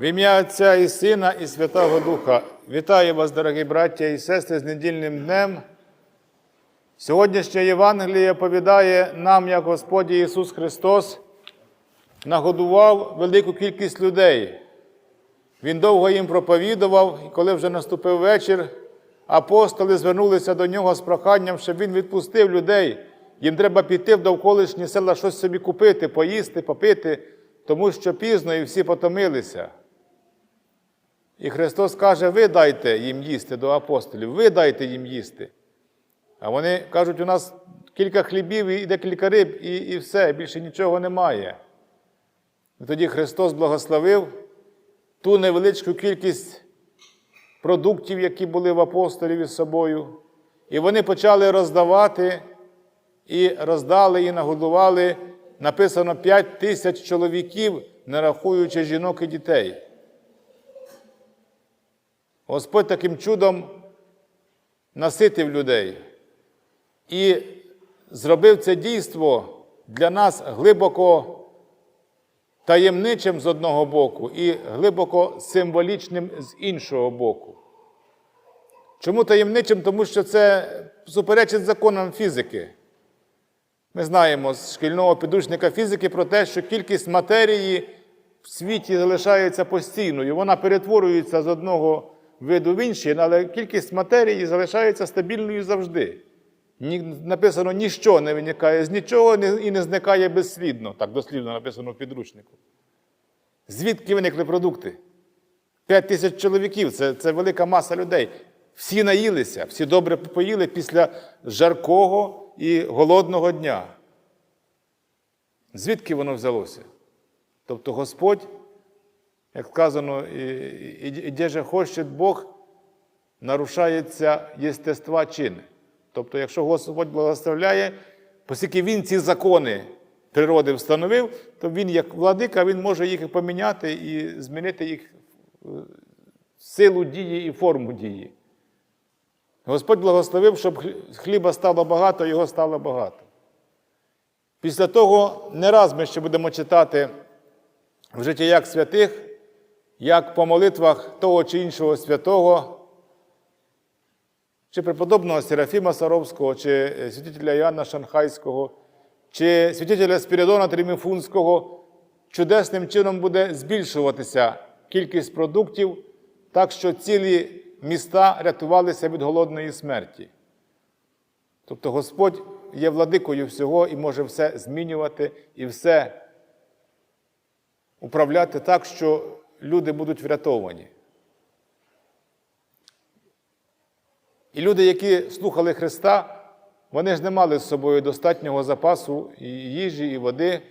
В ім'я Отця і Сина, і Святого Духа. Вітаю вас, дорогі браття і сестри, з недільним днем. Сьогоднішнє Євангеліє повідає нам, як Господь Ісус Христос нагодував велику кількість людей. Він довго їм проповідував, і коли вже наступив вечір, апостоли звернулися до нього з проханням, щоб він відпустив людей. Їм треба піти в довколишні села щось собі купити, поїсти, попити, тому що пізно і всі потомилися. І Христос каже: ви дайте їм їсти до апостолів, ви дайте їм їсти. А вони кажуть, у нас кілька хлібів і декілька риб, і, і все, більше нічого немає. І тоді Христос благословив ту невеличку кількість продуктів, які були в апостолів із собою, і вони почали роздавати, і роздали, і нагодували. Написано 5 тисяч чоловіків, не рахуючи жінок і дітей. Господь таким чудом наситив людей і зробив це дійство для нас глибоко таємничим з одного боку і глибоко символічним з іншого боку. Чому таємничим? Тому що це суперечить законам фізики. Ми знаємо з шкільного підручника фізики про те, що кількість матерії в світі залишається постійною. Вона перетворюється з одного виду в інший, але кількість матерії залишається стабільною завжди. Написано, ніщо не виникає з нічого і не зникає безслідно. Так дослівно написано в підручнику. Звідки виникли продукти? П'ять тисяч чоловіків це, це велика маса людей. Всі наїлися, всі добре поїли після жаркого і голодного дня. Звідки воно взялося? Тобто Господь, як сказано, і, де же хоче Бог, нарушається єстества чини. Тобто, якщо Господь благословляє, оскільки Він ці закони природи встановив, то Він, як владика, Він може їх поміняти і змінити їх силу дії і форму дії. Господь благословив, щоб хліба стало багато, його стало багато. Після того не раз ми ще будемо читати в життях святих, як по молитвах того чи іншого святого, чи преподобного Серафіма Саровського, чи святителя Іоанна Шанхайського, чи святителя Спіридона Триміфунського, чудесним чином буде збільшуватися кількість продуктів, так що цілі міста рятувалися від голодної смерті. Тобто Господь є владикою всього і може все змінювати і все управляти так, що люди будуть врятовані. І люди, які слухали Христа, вони ж не мали з собою достатнього запасу і їжі, і води.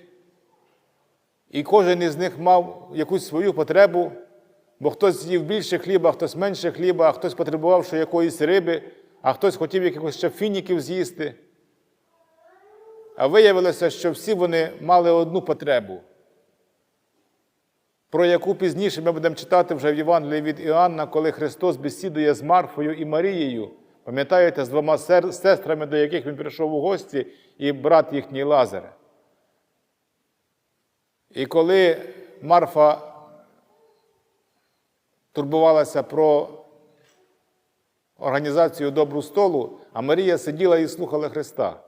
І кожен із них мав якусь свою потребу, бо хтось з'їв більше хліба, хтось менше хліба, а хтось потребував ще якоїсь риби, а хтось хотів якихось ще фініків з'їсти. А виявилося, що всі вони мали одну потребу, про яку пізніше ми будемо читати вже в Євангелії від Іоанна, коли Христос бесідує з Марфою і Марією. Пам'ятаєте, з двома сестрами, до яких він прийшов у гості, і брат їхній Лазар. І коли Марфа турбувалася про організацію добру столу, а Марія сиділа і слухала Христа.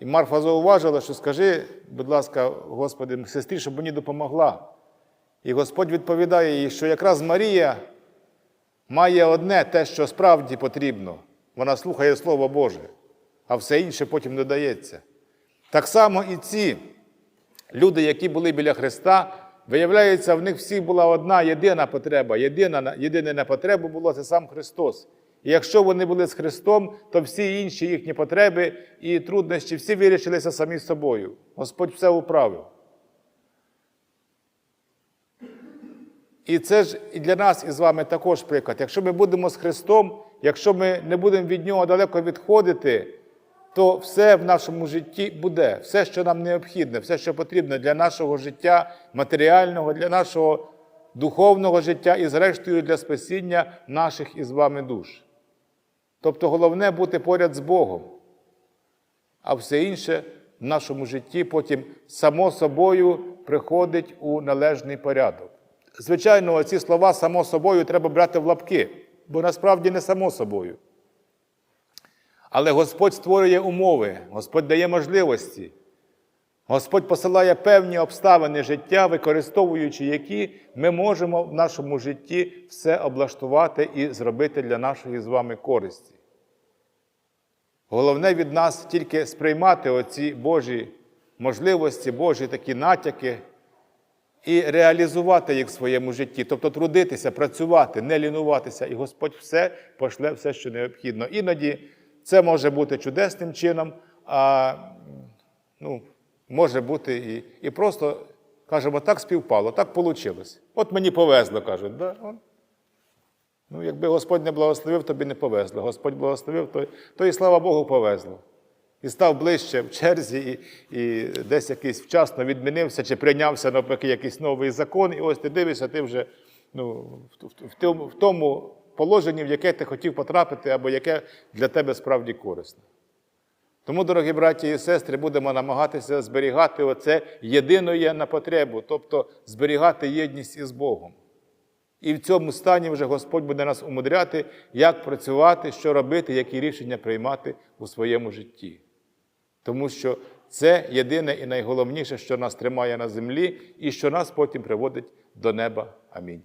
І Марфа зауважила, що скажи, будь ласка, Господи, сестрі, щоб мені допомогла. І Господь відповідає їй, що якраз Марія має одне те, що справді потрібно. Вона слухає Слово Боже, а все інше потім додається. Так само і ці люди, які були біля Христа, виявляється, в них всіх була одна єдина потреба. Єдина, єдине на потребу було це сам Христос. І якщо вони були з Христом, то всі інші їхні потреби і труднощі всі вирішилися самі собою. Господь все управив. І це ж і для нас із вами також приклад. Якщо ми будемо з Христом, якщо ми не будемо від Нього далеко відходити, то все в нашому житті буде, все, що нам необхідне, все, що потрібно для нашого життя матеріального, для нашого духовного життя і, зрештою, для спасіння наших із вами душ. Тобто головне бути поряд з Богом, а все інше в нашому житті потім само собою приходить у належний порядок. звичайно, ці слова само собою треба брати в лапки, бо насправді не само собою. Але Господь створює умови, Господь дає можливості. Господь посилає певні обставини життя, використовуючи які ми можемо в нашому житті все облаштувати і зробити для нашої з вами користі. Головне від нас тільки сприймати оці Божі можливості, Божі такі натяки і реалізувати їх в своєму житті, тобто трудитися, працювати, не лінуватися, і Господь все пошле, все, що необхідно. Іноді це може бути чудесним чином, а ну, може бути і, і просто, кажемо, так співпало, так вийшло. От мені повезло, кажуть. Да? Ну, якби Господь не благословив, тобі не повезло. Господь благословив, то, то і слава Богу, повезло. І став ближче в черзі, і, і десь якийсь вчасно відмінився, чи прийнявся навпаки якийсь новий закон, і ось ти дивишся, ти вже ну, в, в, в, в тому положенні, в яке ти хотів потрапити, або яке для тебе справді корисне. Тому, дорогі браті і сестри, будемо намагатися зберігати оце єдиноє на потребу, тобто зберігати єдність із Богом. І в цьому стані вже Господь буде нас умудряти, як працювати, що робити, які рішення приймати у своєму житті. Тому що це єдине і найголовніше, що нас тримає на землі, і що нас потім приводить до неба. Амінь.